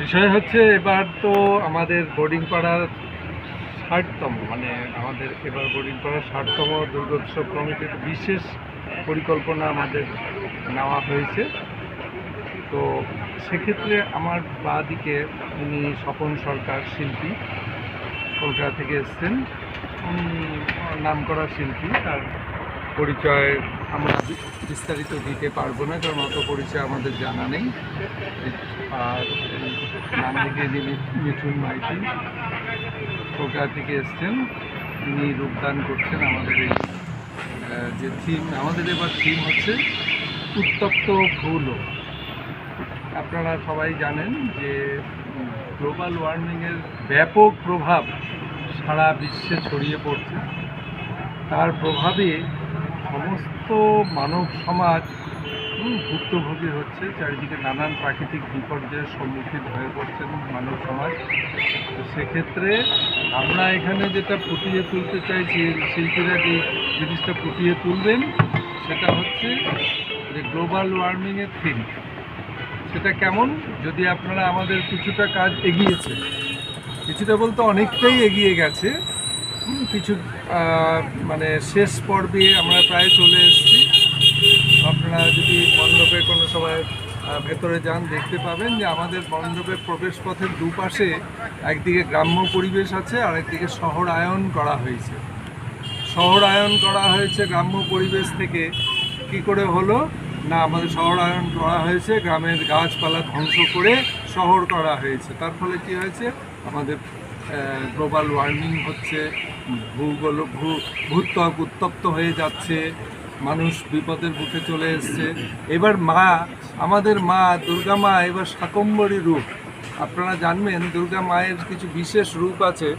বিষয় হচ্ছে এবার তো আমাদের বোর্ডিং পাড়ার ষাটতম মানে আমাদের এবার বোর্ডিং পাড়ার ষাটতম দুর্গোৎসব কমিটির বিশেষ পরিকল্পনা আমাদের নেওয়া হয়েছে। তো সেক্ষেত্রে আমার বা দিকে উনি স্বপন সরকার শিল্পী, কলকাতা থেকে এসছেন। নাম করা শিল্পী, তার পরিচয় আমরা বিস্তারিত দিতে পারব না, কারণ অত পরিচয় আমাদের জানা নেই। আর মিঠুন মাইতি, কলকাতা থেকে এসছেন। তিনি রূপদান করছেন আমাদের এই যে থিম আমাদের এবার থিম হচ্ছে উত্তপ্ত ভুল। আপনারা সবাই জানেন যে গ্লোবাল ওয়ার্মিংয়ের ব্যাপক প্রভাব সারা বিশ্বে ছড়িয়ে পড়ছে। তার প্রভাবে সমস্ত মানব সমাজ ভুক্তভোগী হচ্ছে। চারিদিকে নানান প্রাকৃতিক বিপর্যয়ের সম্মুখীন হয়ে পড়ছেন মানব সমাজ। সেক্ষেত্রে আমরা এখানে যেটা ফুটিয়ে তুলতে চাইছি, শিল্পীরা যে জিনিসটা ফুটিয়ে তুলবেন, সেটা হচ্ছে যে গ্লোবাল ওয়ার্মিংয়ের থিম। সেটা কেমন? যদি আপনারা আমাদের কিছুটা কাজ এগিয়েছে, কিছুটা বলতে অনেকটাই এগিয়ে গেছে কিছু মানে শেষ পর্বে আমরা প্রায় চলে এসেছি। আপনারা যদি মণ্ডপে কোনো সময় ভেতরে যান, দেখতে পাবেন যে আমাদের মণ্ডপের প্রবেশ পথের দুপাশে একদিকে গ্রাম্য পরিবেশ আছে আর একদিকে শহরায়ন করা হয়েছে। শহরায়ন করা হয়েছে গ্রাম্য পরিবেশ থেকে। কি করে হলো? না, আমাদের শহরায়ন করা হয়েছে, গ্রামের গাছপালা ধ্বংস করে শহর করা হয়েছে। তার ফলে কি হয়েছে? আমাদের গ্লোবাল ওয়ার্মিং হচ্ছে, ভূগোল, ভূ, ভূত্বক উত্তপ্ত হয়ে যাচ্ছে। মানুষ বিপদের মুখে চলে এসছে। এবার মা, আমাদের মা, দুর্গা মা, এবার শাকম্বরী রূপ। আপনারা জানবেন, দুর্গা মায়ের কিছু বিশেষ রূপ আছে।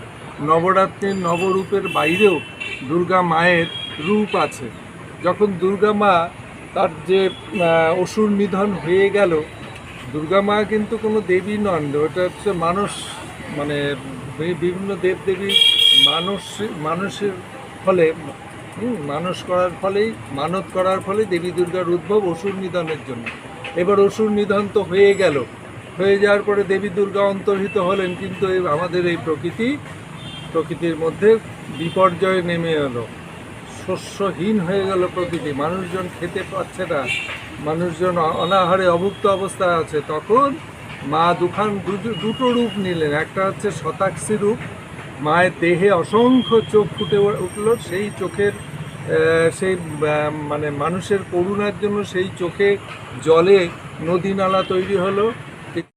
নবরাত্রির নবরূপের বাইরেও দুর্গা মায়ের রূপ আছে। যখন দুর্গা মা তার যে অসুর নিধন হয়ে গেল, দুর্গা মা কিন্তু কোনো দেবী নন। ওটা হচ্ছে মানুষ মানে বিভিন্ন দেবদেবী মানুষ, মানুষের ফলে মানুষ করার ফলেই, মানত করার ফলে দেবী দুর্গার উদ্ভব অসুর নিধনের জন্য। এবার অসুর নিধন তো হয়ে গেল। হয়ে যাওয়ার পরে দেবী দুর্গা অন্তর্হিত হলেন, কিন্তু আমাদের এই প্রকৃতি, প্রকৃতির মধ্যে বিপর্যয় নেমে এলো। শস্যহীন হয়ে গেল প্রকৃতি, মানুষজন খেতে পাচ্ছে না। মানুষজন অনাহারে অভুক্ত অবস্থায় আছে। তখন মা দুখান দুটো রূপ নিলেন। একটা হচ্ছে শতাক্ষী রূপ মায়ের দেহে অসংখ্য চোখ ফুটে উঠল। সেই চোখের সেই মানে মানুষের করুণার জন্য সেই চোখে জলে নদী নালা তৈরি হলো।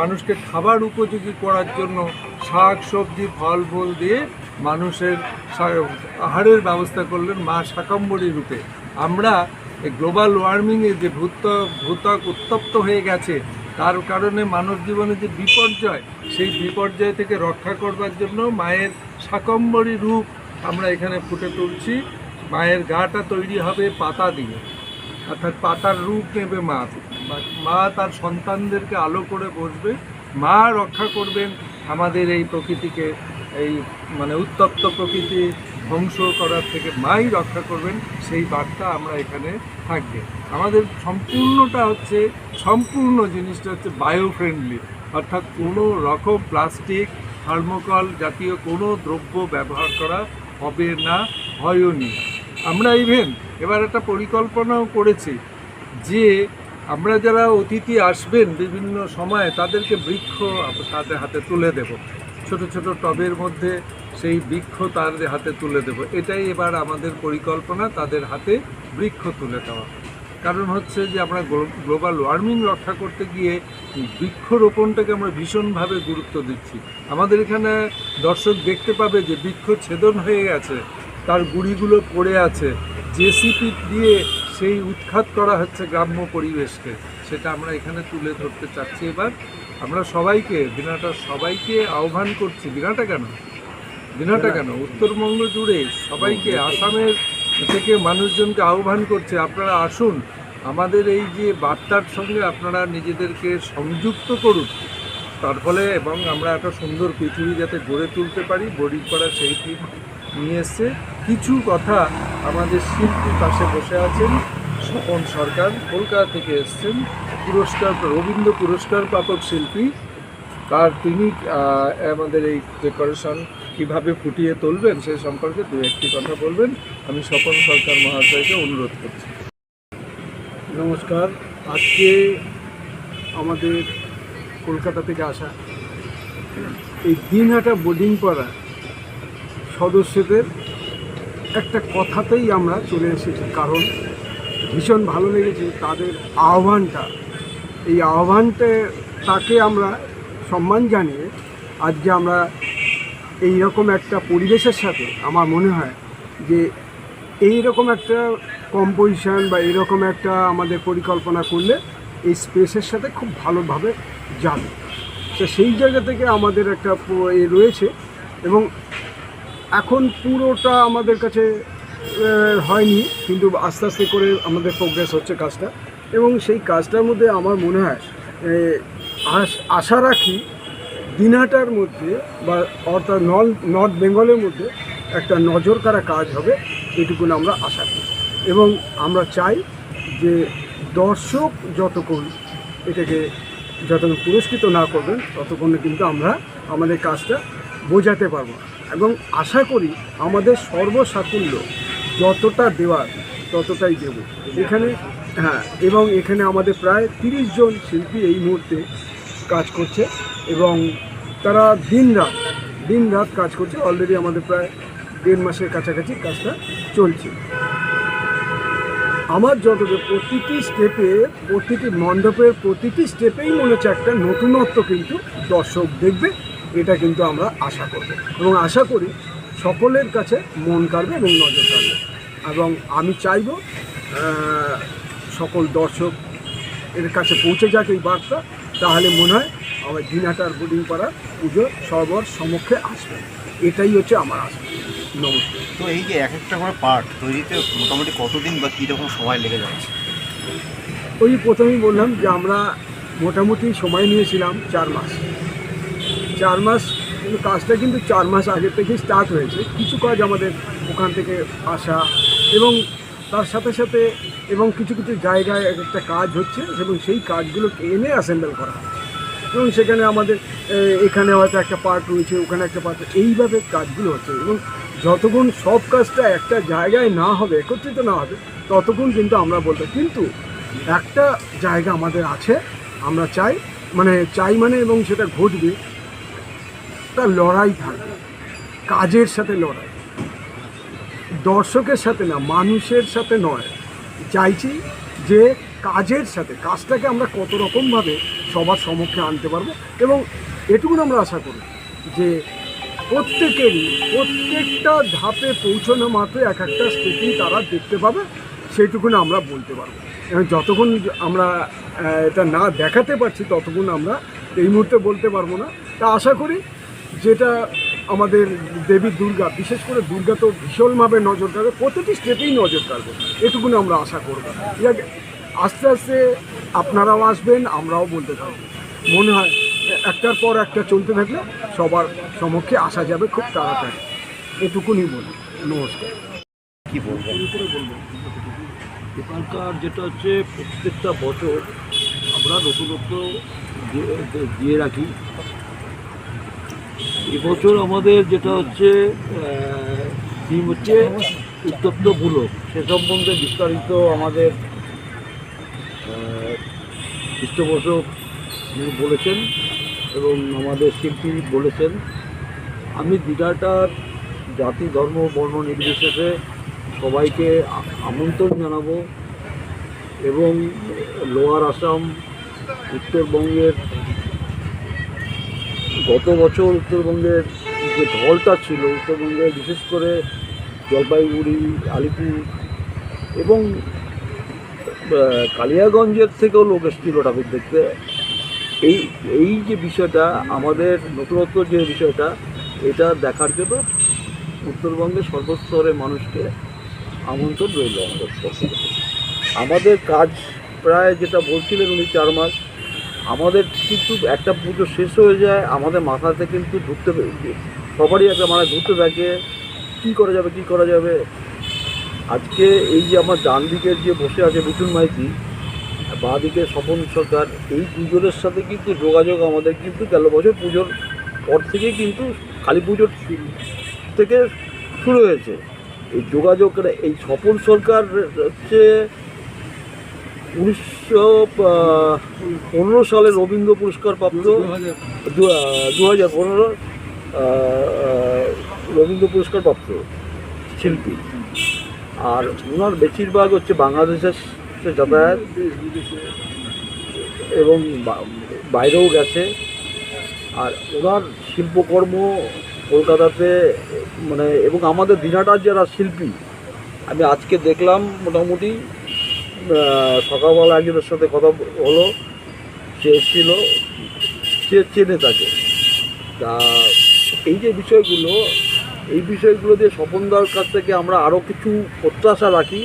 মানুষকে খাবার উপযোগী করার জন্য শাক, সবজি, ফল, ফুল দিয়ে মানুষের আহারের ব্যবস্থা করলেন মা শাকম্বরী রূপে। আমরা গ্লোবাল ওয়ার্মিংয়ে যে ভূত, ভূতক উত্তপ্ত হয়ে গেছে, তার কারণে মানব জীবনে যে বিপর্যয়, সেই বিপর্যয় থেকে রক্ষা করবার জন্য মায়ের শাকম্বরী রূপ আমরা এখানে ফুটে তুলছি। মায়ের গাটা তৈরি হবে পাতা দিয়ে, অর্থাৎ পাতার রূপ নেবে মা। মা তার সন্তানদেরকে আলো করে বসবে, মা রক্ষা করবেন আমাদের এই প্রকৃতিকে, এই মানে উত্তপ্ত প্রকৃতি ধ্বংস করার থেকে মাই রক্ষা করবেন, সেই বার্তা আমরা এখানে থাকবে। আমাদের সম্পূর্ণটা হচ্ছে, সম্পূর্ণ জিনিসটা হচ্ছে বায়ো ফ্রেন্ডলি অর্থাৎ কোনো রকম প্লাস্টিক, থার্মোকল জাতীয় কোনো দ্রব্য ব্যবহার করা হবে না, হয়ও নি। আমরা ইভেন এবার একটা পরিকল্পনাও করেছি যে আমরা যারা অতিথি আসবেন বিভিন্ন সময়ে, তাদেরকে বৃক্ষ তাদের হাতে তুলে দেব। ছোট ছোট টবের মধ্যে সেই বৃক্ষ তাদের হাতে তুলে দেব। এটাই এবার আমাদের পরিকল্পনা, তাদের হাতে বৃক্ষ তুলে দেওয়া। কারণ হচ্ছে যে আমরা গ্লোবাল ওয়ার্মিং রক্ষা করতে গিয়ে বৃক্ষরোপণটাকে আমরা ভীষণভাবে গুরুত্ব দিচ্ছি। আমাদের এখানে দর্শক দেখতে পাবে যে বৃক্ষ ছেদন হয়ে গেছে, তার গুড়িগুলো পড়ে আছে। জেসিপি দিয়ে সেই উৎখাত করা হচ্ছে গ্রাম্য পরিবেশকে সেটা আমরা এখানে তুলে ধরতে চাচ্ছি। এবার আমরা সবাইকে বিনাটা সবাইকে আহ্বান করছি বিনাটা কেন? বিনাটা কেন? উত্তরবঙ্গ জুড়ে সবাইকে আসামের থেকে মানুষজনকে আহ্বান করছে আপনারা আসুন আমাদের এই যে বার্তার সঙ্গে আপনারা নিজেদেরকে সংযুক্ত করুন। তার ফলে এবং আমরা একটা সুন্দর পৃথিবী যাতে গড়ে তুলতে পারি বোর্ডিং করা সেই নিয়ে এসছে কিছু কথা আমাদের শিল্পী পাশে বসে আছেন। স্বপন সরকার কলকাতা থেকে এসছেন। পুরস্কার রবীন্দ্র পুরস্কার প্রাপক শিল্পী। আর তিনি আমাদের এই ডেকোরেশন কীভাবে ফুটিয়ে তুলবেন সে সম্পর্কে দু একটি কথা বলবেন। আমি স্বপন সরকার মহাশয়কে অনুরোধ করছি। নমস্কার। আজকে আমাদের কলকাতা থেকে আসা এই দিনহাটা বোর্ডিং পাড়া সদস্যদের একটা কথাতেই আমরা চলে এসেছি। কারণ ভীষণ ভালো লেগেছে তাদের আহ্বানটা। এই আহ্বানটা তাকে আমরা সম্মান জানিয়ে আজকে আমরা এই রকম একটা পরিবেশের সাথে আমার মনে হয় যে এই রকম একটা কম্পোজিশন বা এরকম একটা আমাদের পরিকল্পনা করলে এই স্পেসের সাথে খুব ভালোভাবে যাবে। তো সেই জায়গা থেকে আমাদের একটা এ রয়েছে এবং এখন পুরোটা আমাদের কাছে হয়নি, কিন্তু আস্তে আস্তে করে আমাদের প্রোগ্রেস হচ্ছে কাজটা এবং সেই কাজটার মধ্যে আমার মনে হয় আশা রাখি দিনাটার মধ্যে বা অর্থাৎ নল, নর্থ বেঙ্গলের মধ্যে একটা নজর কাড়া কাজ হবে, এটুকুন আমরা আশা করি এবং আমরা চাই যে দর্শক যতক্ষণ এটাকে যতক্ষণ পুরস্কৃত না করবেন, ততক্ষণে কিন্তু আমরা আমাদের কাজটা বোঝাতে পারব না। এবং আশা করি আমাদের সর্বসাকুল্য যতটা দেওয়ার, ততটাই দেব। এখানে হ্যাঁ এবং এখানে আমাদের প্রায় তিরিশ জন শিল্পী এই মুহূর্তে কাজ করছে এবং তারা দিন রাত দিন রাত কাজ করছে। অলরেডি আমাদের প্রায় দেড় মাসের কাছাকাছি কাজটা চলছে। আমার যতটা প্রতিটি স্টেপে, প্রতিটি মণ্ডপের প্রতিটি স্টেপেই মনে হচ্ছে একটা নতুনত্ব কিন্তু দর্শক দেখবে। এটা কিন্তু আমরা আশা করব। এবং আশা করি সকলের কাছে মন কাড়বে এবং নজর কাড়বে। এবং আমি চাইব সকল দর্শক এর কাছে পৌঁছে যাক এই বার্তা তাহলে মনে হয় আমার দিনহাটার বোর্ডিং পাড়া পুজো সর্বর সমক্ষে আসবে। এটাই হচ্ছে আমার আশা। নমস্কার। তো এই যে এক একটা করে পার্ট তৈরিতে মোটামুটি কতদিন বা কীরকম সময় লেগে যাচ্ছে? ওই প্রথমেই বললাম যে আমরা মোটামুটি সময় নিয়েছিলাম চার মাস। চার মাস, কিন্তু কাজটা কিন্তু চার মাস আগে থেকেই স্টার্ট হয়েছে। কিছু কাজ আমাদের ওখান থেকে আসা এবং তার সাথে সাথে এবং কিছু কিছু জায়গায় এক একটা কাজ হচ্ছে এবং সেই কাজগুলোকে এনে অ্যাসেম্বল করা হয় এবং সেখানে আমাদের এখানে হয়তো একটা পার্ট রয়েছে, ওখানে একটা পার্ট এইভাবে কাজগুলো হচ্ছে। এবং যতক্ষণ সব কাজটা একটা জায়গায় না হবে, একত্রিত না হবে, ততক্ষণ কিন্তু আমরা বলতে কিন্তু একটা জায়গা আমাদের আছে, আমরা চাই মানে চাই মানে এবং সেটা ঘটবে। তার লড়াই থাকবে। কাজের সাথে লড়াই। দর্শকের সাথে না, মানুষের সাথে নয়। চাইছি যে কাজের সাথে, কাজটাকে আমরা কত রকমভাবে সবার সম্মুখে আনতে পারব এবং এটুকুন আমরা আশা করি যে প্রত্যেকেরই, প্রত্যেকটা ধাপে পৌঁছানো মাত্র এক একটা স্টেপই তারা দেখতে পাবে, সেইটুকুন আমরা বলতে পারব। এবং যতক্ষণ আমরা এটা না দেখাতে পারছি, ততক্ষণ আমরা এই মুহূর্তে বলতে পারব না। তা আশা করি যেটা আমাদের দেবী দুর্গা, বিশেষ করে দুর্গা তো ভীষণভাবে নজর কাড়বে, প্রতিটি স্টেপেই নজর কাড়বে, এটুকুন আমরা আশা করব। আস্তে আস্তে আপনারাও আসবেন, আমরাও বলতে থাকব। মনে হয় একটার পর একটা চলতে থাকলে সবার সমক্ষে আসা যাবে খুব তাড়াতাড়ি। এটুকুনি বলি। নমস্কার। কি বলব? এখানকার যেটা হচ্ছে প্রত্যেকটা বছর আমরা নতুনত্ব দিয়ে রাখি। এবছর আমাদের যেটা হচ্ছে থিম হচ্ছে উত্তপ্তমূলক সে সম্বন্ধে বিস্তারিত আমাদের পৃষ্ঠপোষক বলেছেন এবং আমাদের শিল্পী বলেছেন, আমি দীঘাটার জাতি, ধর্ম, বর্ণ নির্বিশেষে সবাইকে আমন্ত্রণ জানাব এবং লোয়ার আসাম উত্তরবঙ্গের গত বছর উত্তরবঙ্গের যে ঢলটা ছিল উত্তরবঙ্গে বিশেষ করে জলপাইগুড়ি, আলিপুর এবং কালিয়াগঞ্জের থেকেও লোক এসেছিল ঠাকুর দেখতে। এই এই যে বিষয়টা, আমাদের নতুনত্ব যে বিষয়টা, এটা দেখার জন্য উত্তরবঙ্গের সর্বস্তরের মানুষকে আমন্ত্রণ রইল আমাদের আমাদের কাজ প্রায় যেটা বলছিলেন উনি, চার মাস আমাদের কিন্তু একটা পুজো শেষ হয়ে যায়, আমাদের মাথাতে কিন্তু ঢুকতে সবারই একটা মানে ঢুকতে থাকে কী করা যাবে, কী করা যাবে? আজকে এই যে আমার ডান দিকের যে বসে আছে মিঠুন মাইতি বাঁ দিকে স্বপন সরকার, এই দুজনের সাথে কিন্তু যোগাযোগ আমাদের কিন্তু গেল বছর পুজোর পর থেকেই কিন্তু কালী পুজোর থেকে শুরু হয়েছে। এই যোগাযোগ এই স্বপন সরকার হচ্ছে উনিশশো পনেরো সালে রবীন্দ্র পুরস্কার প্রাপ্ত দু হাজার পনেরো রবীন্দ্র পুরস্কার প্রাপ্ত শিল্পী। আর ওনার বেশিরভাগ হচ্ছে বাংলাদেশের যাতায়াত এবং বাইরেও গেছে। আর ওনার শিল্পকর্ম কলকাতাতে মানে এবং আমাদের দিনাটার যারা শিল্পী, আমি আজকে দেখলাম মোটামুটি সকালবেলা একজনের সাথে কথা হলো, সে সে চেনে তাকে। তা এই যে বিষয়গুলো, এই বিষয়গুলো দিয়ে স্বপনদার কাছ থেকে আমরা আরও কিছু প্রত্যাশা রাখি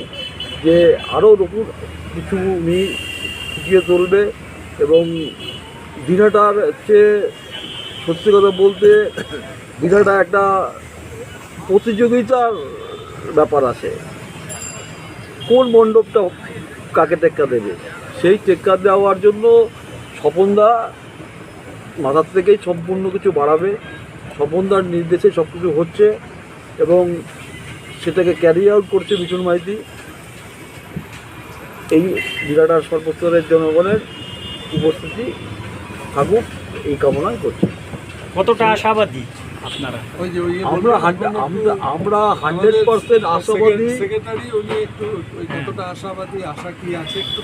যে আরও নতুন কিছু উনি ফুটিয়ে তুলবে এবং দিনাটার হচ্ছে সত্যি কথা বলতে দিনাটা একটা প্রতিযোগিতার ব্যাপার আছে। কোন মণ্ডপটা কাকে টেক্কা দেবে? সেই টেক্কা দেওয়ার জন্য স্বপনদা মাথার থেকেই সম্পূর্ণ কিছু বাড়াবে। স্বপনদার নির্দেশে সব কিছু হচ্ছে এবং সেটাকে ক্যারি আউট করছে মিঠুন মাইতি। এই জেলাটার সর্বস্তরের জনগণের উপস্থিতি থাকুক, এই কামনাই করছি। কতটা আশাবাদী? আপনারা ওই যে ওই আমরা হান্ড্রেড আমরা আমরা হান্ড্রেড পার্সেন্ট আশাবাদী সেক্রেটারি উনি একটু ওই কতটা আশাবাদী আশা কি আছে একটু।